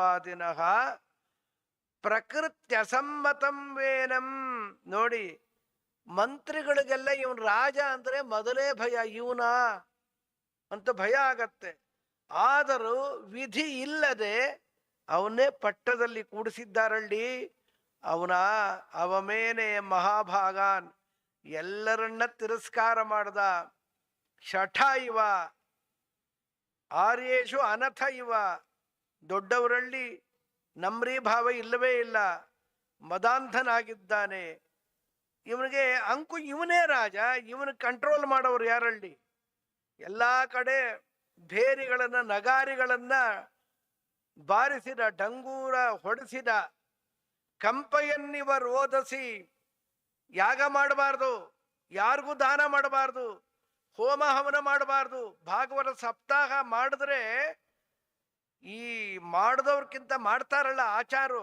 ರಾಜವಾದಿನಃ ಪ್ರಕೃತ್ಯಸಮ್ಮತಂ ವೇನಂ. ನೋಡಿ, ಮಂತ್ರಿಗಳಿಗೆಲ್ಲ ಇವನ್ ರಾಜ ಅಂದ್ರೆ ಮೊದಲೇ ಭಯ, ಇವನ? ಅಂತ ಭಯ ಆಗತ್ತೆ. ಆದರೂ ವಿಧಿ ಇಲ್ಲದೆ ಅವನೇ ಪಟ್ಟದಲ್ಲಿ ಕೂಡಿಸಿದ್ದಾರಳ್ಳಿ. ಅವನ, ಅವಮೇನೆ ಮಹಾಭಾಗಾನ್. ಎಲ್ಲರನ್ನ ತಿರಸ್ಕಾರ ಮಾಡ್ದ. ಶಠ ಇವ. ಆರ್ಯೇಶು ಅನಥ ಇವ. ದೊಡ್ಡವರಲ್ಲಿ ನಮ್ರೀ ಭಾವ ಇಲ್ಲವೇ ಇಲ್ಲ, ಮದಾಂಧನಾಗಿದ್ದಾನೆ. ಇವನಿಗೆ ಅಂಕು ಇವನೇ ರಾಜ, ಇವನು ಕಂಟ್ರೋಲ್ ಮಾಡೋರು ಯಾರಲ್ಲಿ ಎಲ್ಲ ಕಡೆ ಭೇರಿಗಳನ್ನ, ನಗಾರಿಗಳನ್ನ ಬಾರಿಸಿದ, ಡಂಗೂರ ಹೊಡೆಸಿದ, ಕಂಪೆಯನ್ನಿವ ರೋದಸಿ ಯಾಗ ಮಾಡಬಾರ್ದು, ಯಾರಿಗೂ ದಾನ ಮಾಡಬಾರ್ದು, ಹೋಮ ಹವನ ಮಾಡಬಾರ್ದು, ಭಾಗವತ ಸಪ್ತಾಹ ಮಾಡಿದ್ರೆ ಈ ಮಾಡಿದವ್ರಕ್ಕಿಂತ ಮಾಡ್ತಾರಲ್ಲ ಆಚಾರು,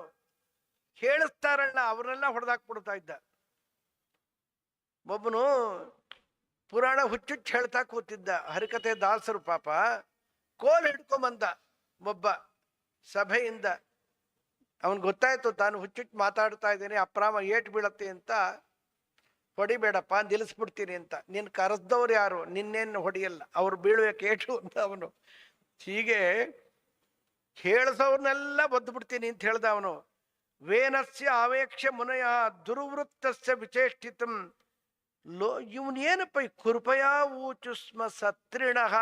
ಹೇಳಿಸ್ತಾರಲ್ಲ ಅವರೆಲ್ಲ ಹೊಡೆದಾಕ್ಬಿಡ್ತಾ ಇದ್ದ ಒಬ್ಬನು ಪುರಾಣ ಹುಚ್ಚುಚ್ಚು ಹೇಳ್ತಾ ಕೂತಿದ್ದ ಹರಿಕತೆ ದಾಸರು ಪಾಪ, ಕೋಲ್ ಹಿಡ್ಕೊಂಬಂದ ಒಬ್ಬ ಸಭೆಯಿಂದ. ಅವನ್ ಗೊತ್ತಾಯ್ತು, ತಾನು ಹುಚ್ಚುಚ್ಚು ಮಾತಾಡ್ತಾ ಇದ್ದೀನಿ, ಅಪ್ರಾಮ ಏಟ್ ಬೀಳತ್ತೆ ಅಂತ. ಹೊಡಿಬೇಡಪ್ಪ, ನಿಲ್ಲಿಸ್ಬಿಡ್ತೀನಿ ಅಂತ. ನಿನ್ ಕರೆಸ್ದವ್ರು ಯಾರು? ನಿನ್ನೇನು ಹೊಡಿಯಲ್ಲ? ಅವ್ರು ಬೀಳುವ ಕೇಟು ಅಂತ ಅವನು. ಹೀಗೆ ಹೇಳಿಸೋರ್ನೆಲ್ಲ ಬಿಡ್ತೀನಿ ಅಂತ ಹೇಳ್ದ ಅವನು. ವೇನಸ್ಯ ಆವೇಕ್ಷ ಮುನಯ ದುರ್ವೃತ್ತಸ್ಯ ವಿಚೇಷ್ಟಿತಂ. ಲೋ, ಇವನೇನಪ್ಪ ಈ ಕೃಪಯಾ ಊಚುಸ್ಮ ಸತ್ರಿಣಃ?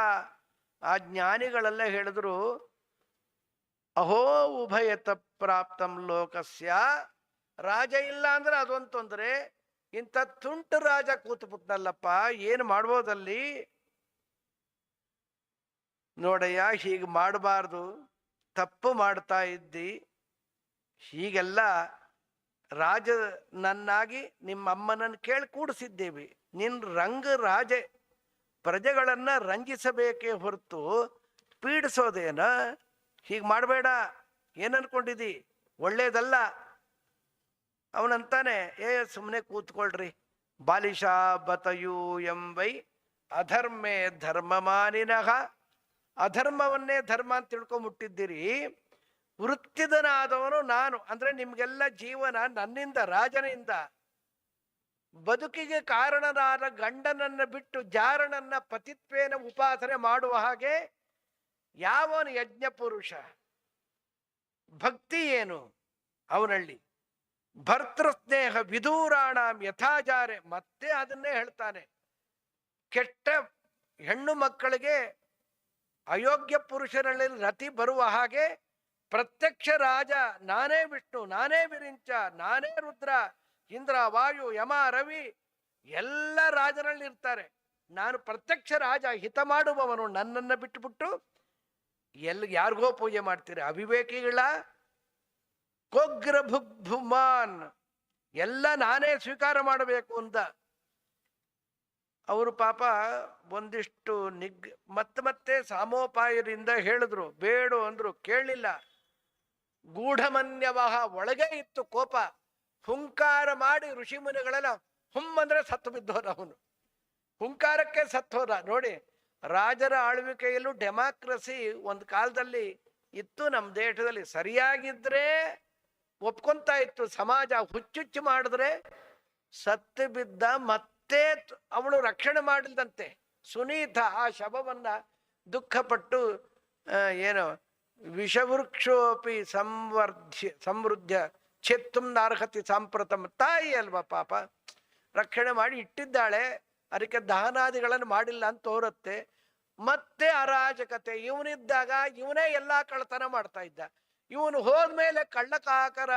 ಆ ಜ್ಞಾನಿಗಳೆಲ್ಲ ಹೇಳಿದ್ರು, ಅಹೋ, ಉಭಯತ ಪ್ರಾಪ್ತಂ ಲೋಕಸ್ಯ. ರಾಜ ಇಲ್ಲ ಅಂದ್ರೆ ಅದೊಂದು ತೊಂದರೆ. ಇಂಥ ತುಂಟು ರಾಜ ಕೂತ್ಬಿಟ್ನಲ್ಲಪ್ಪ, ಏನು ಮಾಡ್ಬೋದಲ್ಲಿ? ನೋಡಯ್ಯ, ಹೀಗೆ ಮಾಡಬಾರ್ದು. ತಪ್ಪು ಮಾಡ್ತಾ ಇದ್ದಿ. ಹೀಗೆಲ್ಲ ರಾಜ ನನ್ನಾಗಿ ನಿಮ್ಮ ಅಮ್ಮನನ್ನು ಕೇಳಿ ಕೂಡಿಸಿದ್ದೇವೆ. ನಿನ್ನ ರಂಗ ರಾಜೆ ಪ್ರಜೆಗಳನ್ನು ರಂಜಿಸಬೇಕೇ ಹೊರತು ಪೀಡಿಸೋದೇನ? ಹೀಗೆ ಮಾಡಬೇಡ. ಏನನ್ಕೊಂಡಿದ್ದಿ ಒಳ್ಳೇದಲ್ಲ. ಅವನಂತಾನೆ, ಏ ಸುಮ್ಮನೆ ಕೂತ್ಕೊಳ್ರಿ. ಬಾಲಿಶಾ ಬತಯೂ ಎಂಬೈ ಅಧರ್ಮೇ ಧರ್ಮಮಾನಿನಃ ಅಧರ್ಮವನ್ನೇ ಧರ್ಮ ಅಂತ ತಿಳ್ಕೊಂಬಿಟ್ಟಿದ್ದೀರಿ. ವೃತ್ತಿದನಾದವನು ನಾನು. ಅಂದ್ರೆ ನಿಮ್ಗೆಲ್ಲ ಜೀವನ ನನ್ನಿಂದ, ರಾಜನಿಂದ. ಬದುಕಿಗೆ ಕಾರಣನಾದ ಗಂಡನನ್ನ ಬಿಟ್ಟು ಜಾರನನ್ನ ಪತಿತ್ವೇನ ಉಪಾಸನೆ ಮಾಡುವ ಹಾಗೆ ಯಾವನು ಯಜ್ಞ ಪುರುಷ? ಭಕ್ತಿ ಏನು? ಅವನಳ್ಳಿ. ಭರ್ತೃ ಸ್ನೇಹ ವಿದೂರಾಣಂ ಯಥಾಚಾರೆ. ಮತ್ತೆ ಅದನ್ನೇ ಹೇಳ್ತಾನೆ. ಕೆಟ್ಟ ಹೆಣ್ಣು ಮಕ್ಕಳಿಗೆ ಅಯೋಗ್ಯ ಪುರುಷರಲ್ಲಿ ರತಿ ಬರುವ ಹಾಗೆ ಪ್ರತ್ಯಕ್ಷ ರಾಜ, ನಾನೇ ವಿಷ್ಣು, ನಾನೇ ವಿರಿಂಚ, ನಾನೇ ರುದ್ರ, ಇಂದ್ರ, ವಾಯು, ಯಮ, ರವಿ, ಎಲ್ಲ ರಾಜರಲ್ಲಿ ಇರ್ತಾರೆ. ನಾನು ಪ್ರತ್ಯಕ್ಷ ರಾಜ, ಹಿತ ಮಾಡುವವನು, ನನ್ನನ್ನ ಬಿಟ್ಟುಬಿಟ್ಟು ಎಲ್ಲಿ ಯಾರಿಗೋ ಪೂಜೆ ಮಾಡ್ತೀರಿ? ಅವಿವೇಕಿಗಳ ಕೊಗ್ರ ಭುಗ್ಭುಮಾನ್ ಎಲ್ಲ ನಾನೇ ಸ್ವೀಕಾರ ಮಾಡಬೇಕು ಅಂತ. ಅವರು ಪಾಪ ಒಂದಿಷ್ಟು ನಿಗ್, ಮತ್ತೆ ಮತ್ತೆ ಸಾಮೋಪಾಯದಿಂದ ಹೇಳಿದ್ರು. ಬೇಡು ಅಂದ್ರು. ಕೇಳಲಿಲ್ಲ ಗೂಢಮನ್ಯವಹ ಒಳಗೆ ಇತ್ತು ಕೋಪ. ಹುಂಕಾರ ಮಾಡಿ ಋಷಿ ಮುನಿಗಳೆಲ್ಲ ಹುಮ್ ಅಂದ್ರೆ ಸತ್ತು ಬಿದ್ದೋದ ಅವನು. ಹುಂಕಾರಕ್ಕೆ ಸತ್ತೋದ ನೋಡಿ, ರಾಜರ ಆಳ್ವಿಕೆಯಲ್ಲೂ ಡೆಮಾಕ್ರಸಿ ಒಂದು ಕಾಲದಲ್ಲಿ ಇತ್ತು. ನಮ್ಮ ದೇಶದಲ್ಲಿ ಸರಿಯಾಗಿದ್ರೆ ಒಪ್ಕೊಂತ ಇತ್ತು. ಸಮಾಜ ಹುಚ್ಚುಚ್ಚು ಮಾಡಿದ್ರೆ ಸತ್ತು ಬಿದ್ದ ಮತ್ತೆ ತ್- ಅವಳು ರಕ್ಷಣೆ ಮಾಡಿದಂತೆ. ಸುನೀತ ಆ ಶವವನ್ನ ದುಃಖಪಟ್ಟು ಏನು ವಿಷವೃಕ್ಷೋಪಿ ಸಂವರ್ಧ್ಯ, ಸಮೃದ್ಧ ಚೆತ್ತುಂ ನಾರ್ಹತಿ ಸಾಂಪ್ರತಮ್ ತಾಯಿ ಅಲ್ವಾ ಪಾಪ. ರಕ್ಷಣೆ ಮಾಡಿ ಇಟ್ಟಿದ್ದಾಳೆ. ಅದಕ್ಕೆ ದಹನಾದಿಗಳನ್ನು ಮಾಡಿಲ್ಲ ಅಂತ ತೋರುತ್ತೆ. ಮತ್ತೆ ಅರಾಜಕತೆ, ಇವನಿದ್ದಾಗ ಇವನೇ ಎಲ್ಲಾ ಕಳ್ಳತನ ಮಾಡ್ತಾ ಇದ್ದ. ಇವನು ಹೋದ್ಮೇಲೆ ಕಳ್ಳಕಾಕರ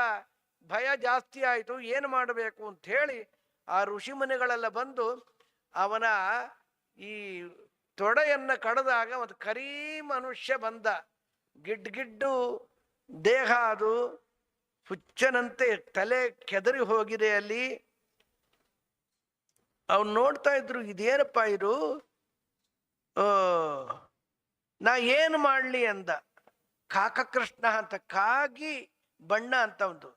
ಭಯ ಜಾಸ್ತಿ ಆಯಿತು. ಏನು ಮಾಡಬೇಕು ಅಂತ ಹೇಳಿ ಆ ಋಷಿಮುನಿಗಳೆಲ್ಲ ಬಂದು ಅವನ ಈ ತೊಡೆಯನ್ನು ಕಡಿದಾಗ ಒಂದು ಕರೀ ಮನುಷ್ಯ ಬಂದ. ಗಿಡ್ಗಿಡ್ಡು ದೇಹ ಅದು, ಹುಚ್ಚನಂತೆ ತಲೆ ಕೆದರಿ ಹೋಗಿದೆ ಅಲ್ಲಿ. ಅವ್ನು ನೋಡ್ತಾ ಇದ್ರು, ಇದೇನಪ್ಪ ಇದು? ನಾ ಏನು ಮಾಡಲಿ ಅಂದ. ಕಾಕಕೃಷ್ಣ ಅಂತ ಕಾಗಿ ಬಣ್ಣ ಅಂತ ಒಂದು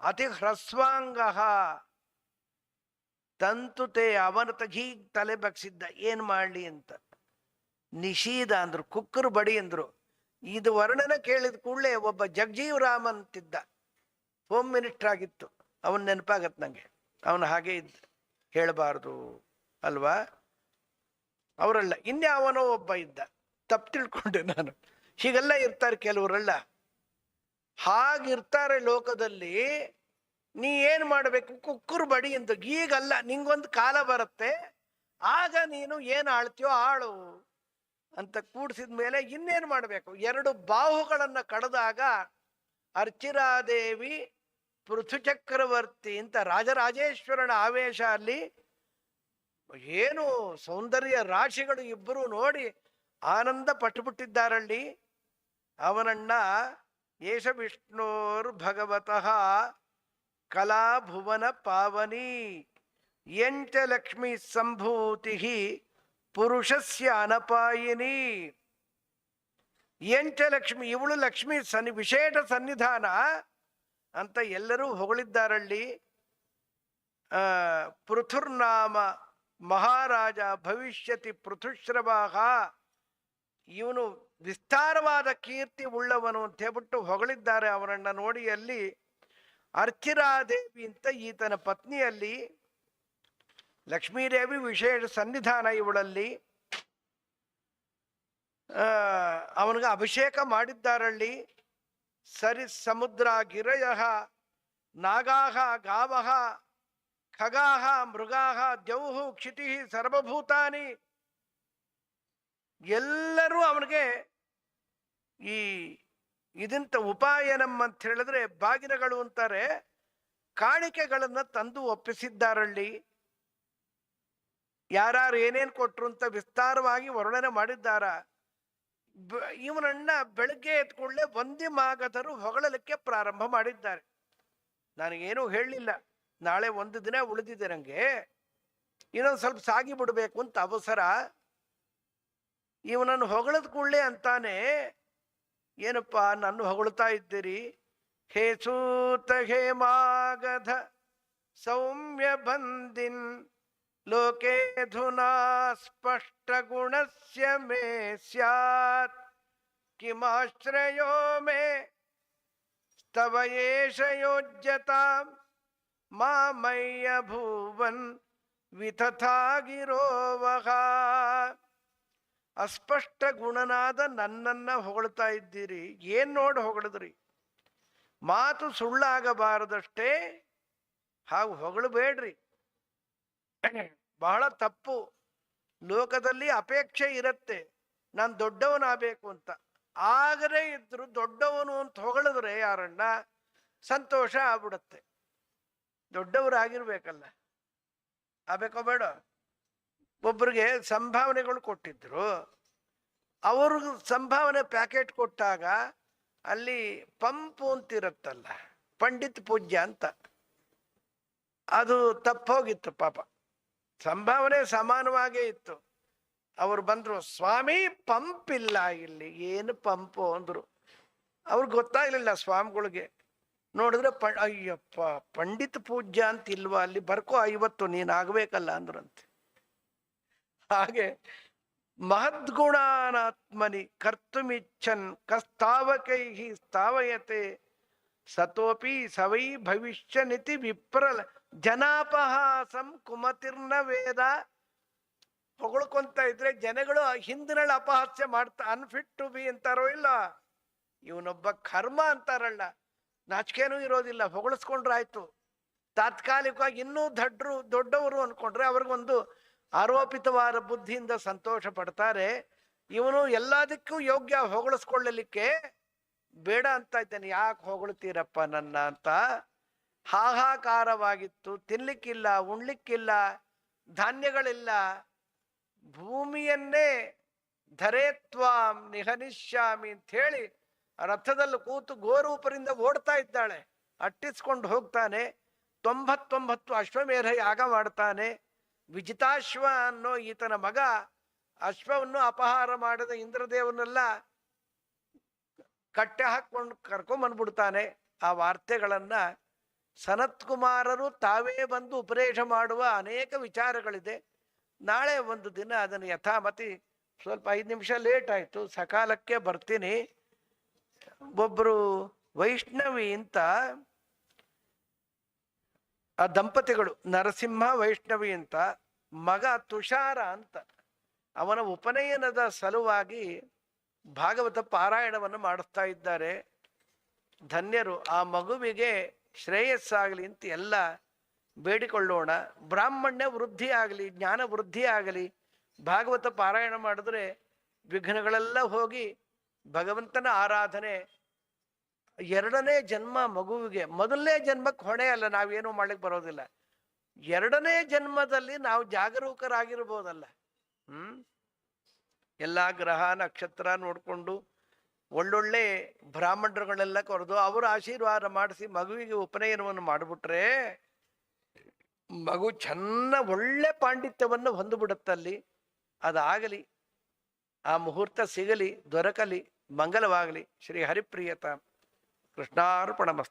ಅತಿ ಹ್ರಸ್ವಾಂಗ ತಂತುತೆ ಅವನ ತಗೀ ತಲೆ ಬಗ್ಸಿದ್ದ, ಏನ್ ಮಾಡ್ಲಿ ಅಂತ. ನಿಷೀದ ಅಂದ್ರು, ಕುಕ್ಕರು ಬಡಿ ಅಂದ್ರು. ಇದು ವರ್ಣನ ಕೇಳಿದ ಕೂಡಲೇ ಒಬ್ಬ ಜಗಜೀವ್ ರಾಮ್ ಅಂತಿದ್ದ ಹೋಮ್ ಮಿನಿಸ್ಟರ್ ಆಗಿತ್ತು ಅವನ್ ನೆನಪಾಗತ್ ನಂಗೆ. ಅವನು ಹಾಗೆ ಇದ್ದ ಹೇಳಬಾರ್ದು ಅಲ್ವಾ? ಅವರಲ್ಲ ಇನ್ಯಾವನೋ ಒಬ್ಬ ಇದ್ದ. ತಪ್ಪು ತಿಳ್ಕೊಂಡೆ ನಾನು. ಹೀಗೆಲ್ಲ ಇರ್ತಾರೆ ಕೆಲವರೆಲ್ಲ. ಹಾಗಿರ್ತಾರೆ ಲೋಕದಲ್ಲಿ ನೀ ಏನ್ ಮಾಡಬೇಕು? ಕುಕ್ಕುರು ಬಡಿ ಅಂತ ಈಗಲ್ಲ, ನಿಂಗೊಂದು ಕಾಲ ಬರುತ್ತೆ. ಆಗ ನೀನು ಏನು ಆಳ್ತೀಯೋ ಆಳು ಅಂತ ಕೂಡಿಸಿದ ಮೇಲೆ ಇನ್ನೇನು ಮಾಡಬೇಕು? ಎರಡು ಬಾಹುಗಳನ್ನು ಕಡದಾಗ ಅರ್ಚಿರಾದೇವಿ ಪೃಥು ಚಕ್ರವರ್ತಿ ಅಂತ ರಾಜರಾಜೇಶ್ವರನ ಆವೇಶ ಅಲ್ಲಿ ಏನು ಸೌಂದರ್ಯ ರಾಶಿಗಳು ಇಬ್ಬರು ನೋಡಿ ಆನಂದ ಪಟ್ಟುಬಿಟ್ಟಿದ್ದಾರಲ್ಲಿ ಅವನಣ್ಣ ಯೇಷ ವಿಷ್ಣೋರ್ ಭಗವತಃ ಕಲಾಭುವನ ಪಾವನಿ ಎಂಚ ಲಕ್ಷ್ಮಿ ಸಂಭೂತಿ ಪುರುಷಸ್ಯ ಅನಪಾಯಿನಿ ಎಂಚ ಲಕ್ಷ್ಮಿ, ಇವಳು ಲಕ್ಷ್ಮಿ ಸನ್ನಿ, ವಿಶೇಷ ಸನ್ನಿಧಾನ ಅಂತ ಎಲ್ಲರೂ ಹೊಗಳಿದ್ದಾರಳ್ಳಿ ಪೃಥುರ್ನಾಮ ಮಹಾರಾಜ ಭವಿಷ್ಯತಿ ಪೃಥುಶ್ರವಾಹ ಇವನು ವಿಸ್ತಾರವಾದ ಕೀರ್ತಿ ಉಳ್ಳವನು ಅಂತ ಹೇಳ್ಬಿಟ್ಟು ಹೊಗಳಿದ್ದಾರೆ ಅವರನ್ನ ನೋಡಿ ಅಲ್ಲಿ ಅರ್ಚಿರಾದೇವಿ ಅಂತ ಈತನ ಪತ್ನಿಯಲ್ಲಿ ಲಕ್ಷ್ಮೀದೇವಿ ವಿಶೇಷ ಸನ್ನಿಧಾನ ಇವಳಲ್ಲಿ ಅವನಿಗೆ ಅಭಿಷೇಕ ಮಾಡಿದ್ದಾರಳ್ಳಿ ಸರಿ ಸಮುದ್ರ ಗಿರಯ ನಾಗಾಹ, ಗಾವಹ, ಖಗಾಹ, ಮೃಗಾಹ, ದ್ಯೌಹು ಕ್ಷಿತಿ ಸರ್ವಭೂತಾನಿ. ಎಲ್ಲರೂ ಅವನಿಗೆ ಈ ಇದಂತ ಉಪಾಯನಂ ಅಂತ ಹೇಳಿದ್ರೆ ಬಾಗಿನಗಳು ಅಂತಾರೆ, ಕಾಣಿಕೆಗಳನ್ನ ತಂದು ಒಪ್ಪಿಸಿದ್ದಾರಳ್ಳಿ ಯಾರು ಏನೇನ್ ಕೊಟ್ರು ಅಂತ ವಿಸ್ತಾರವಾಗಿ ವರ್ಣನೆ ಮಾಡಿದ್ದಾರ? ಇವನನ್ನ ಬೆಳಗ್ಗೆ ಎತ್ಕೊಳ್ಳೆ ಒಂದಿ ಮಾಗದರು ಹೊಗಳಲಿಕ್ಕೆ ಪ್ರಾರಂಭ ಮಾಡಿದ್ದಾರೆ. ನನಗೇನು ಹೇಳಲಿಲ್ಲ. ನಾಳೆ ಒಂದು ದಿನ ಉಳಿದಿದೆ ನಂಗೆ. ಇನ್ನೊಂದು ಸ್ವಲ್ಪ ಸಾಗಿ ಬಿಡಬೇಕು ಅಂತ ಅವಸರ. ಇವನನ್ನು ಹೊಗಳದ ಕೂಡಲೇ ಅಂತಾನೆ ಏನಪ್ಪ ನನ್ನ ಹೊಗಳ್ತಾ ಇದ್ದೀರಿ ಹೇ ಸೂತ ಹೇ ಮಾಗಧ ಸೌಮ್ಯ ಬಂದಿನ್ ಲೋಕೆ ಧುನಾ ಸ್ಪಷ್ಟ ಗುಣಸ್ಯ ಮೇ ಸ್ಯಾತ್ ಕಿಮಾಶ್ರಯೋ ಮೇ ತವ ಏಷ ಯೋಜ್ಯತಾಂ ಮಾಮಯ್ಯ ಭುವನ್ ವಿತಥಾಗಿರೋವಹ ಅಸ್ಪಷ್ಟ ಗುಣನಾದ ನನ್ನನ್ನ ಹೊಗಳ್ತಾ ಇದ್ದೀರಿ. ಏನ್ ನೋಡಿ ಹೊಗಳಿದ್ರಿ? ಮಾತು ಸುಳ್ಳಾಗಬಾರದಷ್ಟೇ, ಹಾಗೂ ಹೊಗಳಬೇಡ್ರಿ. ಬಹಳ ತಪ್ಪು. ಲೋಕದಲ್ಲಿ ಅಪೇಕ್ಷೆ ಇರತ್ತೆ. ನಾನು ದೊಡ್ಡವನಾಗಬೇಕು ಅಂತ. ಆಗದೇ ಇದ್ರು ದೊಡ್ಡವನು ಅಂತ ಹೊಗಳಿದ್ರೆ ಯಾರಣ್ಣ, ಸಂತೋಷ ಆಗ್ಬಿಡತ್ತೆ. ದೊಡ್ಡವರಾಗಿರ್ಬೇಕಲ್ಲ. ಆಗ್ಬೇಕೋ ಬೇಡ? ಒಬ್ಬರಿಗೆ ಸಂಭಾವನೆಗಳು ಕೊಟ್ಟಿದ್ರು. ಅವರು ಸಂಭಾವನೆ ಪ್ಯಾಕೆಟ್ ಕೊಟ್ಟಾಗ ಅಲ್ಲಿ ಪಂಪು ಅಂತಿರತ್ತಲ್ಲ, ಪಂಡಿತ್ ಪೂಜ್ಯ ಅಂತ. ಅದು ತಪ್ಪೋಗಿತ್ತು ಪಾಪ. ಸಂಭಾವನೆ ಸಮಾನವಾಗೇ ಇತ್ತು. ಅವ್ರು ಬಂದ್ರು, ಸ್ವಾಮಿ, ಪಂಪ್ ಇಲ್ಲ ಇಲ್ಲಿ, ಏನು ಪಂಪು? ಅಂದ್ರು. ಅವ್ರಿಗೆ ಗೊತ್ತಾಗ್ಲಿಲ್ಲ ಸ್ವಾಮಿಗಳಿಗೆ. ನೋಡಿದ್ರೆ ಪ, ಅಯ್ಯಪ್ಪ, ಪಂಡಿತ್ ಪೂಜ್ಯ ಅಂತ ಇಲ್ವಾ ಅಲ್ಲಿ ಬರ್ಕೋ, ಐವತ್ತು ನೀನ್ ಆಗ್ಬೇಕಲ್ಲ, ಅಂದ್ರಂತೆ. ಹಾಗೆ ಮಹದ್ಗುಣಾನಾತ್ಮನಿ ಕರ್ತುಮಿಚ್ಛನ್ ಕಸ್ತಾವಕೈ ಸ್ಥಾವಯತೆ ಸತೋಪಿ ಸವೈ ಭವಿಷ್ಯ ನಿತಿ ವಿಪ್ರಲ ಜನಾಪಹಾಸಂ ಕುಮತಿರ್ನ ವೇದ. ಹೊಗಳ್ಕೊಂತ ಇದ್ರೆ ಜನಗಳು ಹಿಂದಿನಳ ಅಪಹಾಸ್ಯ ಮಾಡ್ತಾ ಅನ್ಫಿಟ್ ಟು ಬಿ ಅಂತಾರೋ ಇಲ್ಲ? ಇವನೊಬ್ಬ ಕರ್ಮ ಅಂತಾರಲ್ಲ, ನಾಚಿಕೆನೂ ಇರೋದಿಲ್ಲ, ಹೊಗಳಿಸ್ಕೊಂಡ್ರಾಯ್ತು. ತಾತ್ಕಾಲಿಕವಾಗಿ ಇನ್ನೂ ದಡ್ರು, ದೊಡ್ಡವರು ಅನ್ಕೊಂಡ್ರೆ ಅವ್ರಿಗೊಂದು ಆರೋಪಿತವಾದ ಬುದ್ಧಿಯಿಂದ ಸಂತೋಷ ಪಡ್ತಾರೆ. ಇವನು ಎಲ್ಲದಕ್ಕೂ ಯೋಗ್ಯ ಹೊಗಳಿಸ್ಕೊಳ್ಳಲಿಕ್ಕೆ ಬೇಡ ಅಂತ ಇದ್ದಾನೆ. ಯಾಕೆ ಹೊಗಳ್ತೀರಪ್ಪ ನನ್ನ ಅಂತ. ಹಾಹಾಕಾರವಾಗಿತ್ತು. ತಿನ್ಲಿಕ್ಕಿಲ್ಲ, ಉಣ್ಲಿಕ್ಕಿಲ್ಲ, ಧಾನ್ಯಗಳಿಲ್ಲ. ಭೂಮಿಯನ್ನೇ ಧರೇತ್ವಾಂ ನಿಹನಿಶ್ಯಾಮಿ ಅಂತ ಹೇಳಿ ರಥದಲ್ಲಿ ಕೂತು ಗೋರೂಪರಿಂದ ಓಡ್ತಾ ಇದ್ದಾಳೆ. ಅಟ್ಟಿಸ್ಕೊಂಡು ಹೋಗ್ತಾನೆ. ತೊಂಬತ್ತೊಂಬತ್ತು ಅಶ್ವಮೇಧ ಯಾಗ ಮಾಡ್ತಾನೆ. ವಿಜಿತಾಶ್ವ ಅನ್ನೋ ಈತನ ಮಗ ಅಶ್ವವನ್ನು ಅಪಹಾರ ಮಾಡಿದ ಇಂದ್ರದೇವನೆಲ್ಲ ಕಟ್ಟೆ ಹಾಕೊಂಡು ಕರ್ಕೊಂಬಂದ್ಬಿಡ್ತಾನೆ ಆ ವಾರ್ತೆಗಳನ್ನ ಸನತ್ ಕುಮಾರರು ತಾವೇ ಬಂದು ಉಪದೇಶ ಮಾಡುವ ಅನೇಕ ವಿಚಾರಗಳಿದೆ. ನಾಳೆ ಒಂದು ದಿನ ಅದನ್ನು ಯಥಾಮತಿ ಸ್ವಲ್ಪ ಐದು ನಿಮಿಷ ಲೇಟ್ ಆಯಿತು, ಸಕಾಲಕ್ಕೆ ಬರ್ತೀನಿ. ಒಬ್ಬರು ವೈಷ್ಣವಿ ಅಂತ ಆ ದಂಪತಿಗಳು ನರಸಿಂಹ, ವೈಷ್ಣವಿ ಅಂತ ಮಗ ತುಷಾರ ಅಂತ. ಅವನ ಉಪನಯನದ ಸಲುವಾಗಿ ಭಾಗವತ ಪಾರಾಯಣವನ್ನು ಮಾಡಿಸ್ತಾ ಇದ್ದಾರೆ. ಧನ್ಯರು, ಆ ಮಗುವಿಗೆ ಶ್ರೇಯಸ್ಸಾಗಲಿ ಅಂತ ಎಲ್ಲ ಬೇಡಿಕೊಳ್ಳೋಣ. ಬ್ರಾಹ್ಮಣ್ಯ ವೃದ್ಧಿ ಆಗಲಿ, ಜ್ಞಾನ ವೃದ್ಧಿ ಆಗಲಿ, ಭಾಗವತ ಪಾರಾಯಣ ಮಾಡಿದ್ರೆ ವಿಘ್ನಗಳೆಲ್ಲ ಹೋಗಿ ಭಗವಂತನ ಆರಾಧನೆ ಎರಡನೇ ಜನ್ಮ ಮಗುವಿಗೆ, ಮೊದಲನೇ ಜನ್ಮಕ್ಕೆ ಹೊಣೆ ಅಲ್ಲ, ನಾವೇನು ಮಾಡ್ಲಿಕ್ಕೆ ಬರೋದಿಲ್ಲ. ಎರಡನೇ ಜನ್ಮದಲ್ಲಿ ನಾವು ಜಾಗರೂಕರಾಗಿರ್ಬೋದಲ್ಲ. ಹ್ಮ್? ಎಲ್ಲ ಗ್ರಹ, ನಕ್ಷತ್ರ ನೋಡಿಕೊಂಡು ಒಳ್ಳೊಳ್ಳೆ ಬ್ರಾಹ್ಮಣರುಗಳೆಲ್ಲ ಕರೆದು ಅವರು ಆಶೀರ್ವಾದ ಮಾಡಿಸಿ ಮಗುವಿಗೆ ಉಪನಯನವನ್ನು ಮಾಡಿಬಿಟ್ರೆ ಮಗು ಚೆನ್ನ ಒಳ್ಳೆ ಪಾಂಡಿತ್ಯವನ್ನು ಹೊಂದ್ಬಿಡುತ್ತಲ್ಲಿ. ಅದಾಗಲಿ, ಆ ಮುಹೂರ್ತ ಸಿಗಲಿ, ದೊರಕಲಿ, ಮಂಗಲವಾಗಲಿ, ಶ್ರೀ ಹರಿಪ್ರಿಯತ. Krishna arpana.